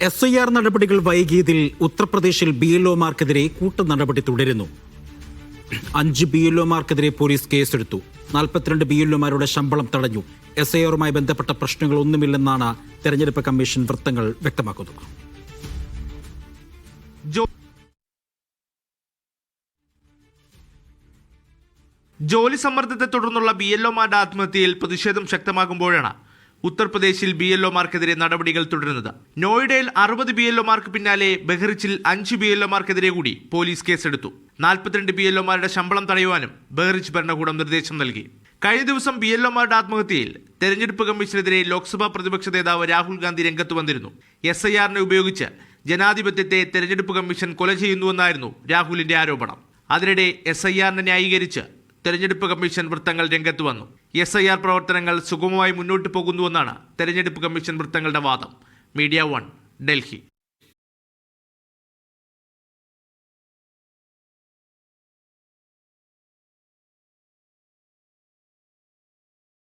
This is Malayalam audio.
എസ് ഐ ആർ നടപടികൾ വൈകിയതിൽ ഉത്തർപ്രദേശിൽ ബി എൽ ഒമാർക്കെതിരെ കൂട്ട നടപടി തുടരുന്നു. അഞ്ച് ബി എൽ ഒമാർക്കെതിരെ പോലീസ് കേസെടുത്തു. നാൽപ്പത്തിരണ്ട് ബി എൽ ഒമാരുടെ ശമ്പളം തടഞ്ഞു. എസ് ഐ ആറുമായി ബന്ധപ്പെട്ട പ്രശ്നങ്ങളൊന്നുമില്ലെന്നാണ് തെരഞ്ഞെടുപ്പ് കമ്മീഷൻ വൃത്തങ്ങൾ വ്യക്തമാക്കുന്നത്. ജോലി സമ്മർദ്ദത്തെ തുടർന്നുള്ള ബി എൽ ഒമാരുടെ ആത്മഹത്യയിൽ പ്രതിഷേധം ശക്തമാകുമ്പോഴാണ് ഉത്തർപ്രദേശിൽ ബി എൽ ഒമാർക്കെതിരെ നടപടികൾ തുടരുന്നത്. നോയിഡയിൽ അറുപത് ബി എൽ ഒമാർക്ക് പിന്നാലെ ബഹ്റിച്ചിൽ അഞ്ച് ബി എൽ ഒമാർക്കെതിരെ കൂടി പോലീസ് കേസെടുത്തു. നാൽപ്പത്തിരണ്ട് ബി എൽ ഒമാരുടെ ശമ്പളം തടയുവാനും ബഹ്റിച്ച് ഭരണകൂടം നിർദ്ദേശം നൽകി. കഴിഞ്ഞ ദിവസം ബി എൽ ഒമാരുടെ ആത്മഹത്യയിൽ തെരഞ്ഞെടുപ്പ് കമ്മീഷനെതിരെ ലോക്സഭാ പ്രതിപക്ഷ നേതാവ് രാഹുൽ ഗാന്ധി രംഗത്ത് വന്നിരുന്നു. എസ് ഐ ആറിനെ ഉപയോഗിച്ച് ജനാധിപത്യത്തെ തെരഞ്ഞെടുപ്പ് കമ്മീഷൻ കൊല ചെയ്യുന്നുവെന്നായിരുന്നു രാഹുലിന്റെ ആരോപണം. അതിനിടെ എസ് ഐ ആറിനെ ന്യായീകരിച്ച് തെരഞ്ഞെടുപ്പ് കമ്മീഷൻ വൃത്തങ്ങൾ രംഗത്ത് വന്നു. എസ് ഐ ആർ പ്രവർത്തനങ്ങൾ സുഗമമായി മുന്നോട്ട് പോകുന്നുവെന്നാണ് തെരഞ്ഞെടുപ്പ് കമ്മീഷൻ വൃത്തങ്ങളുടെ വാദം. Media one Delhi.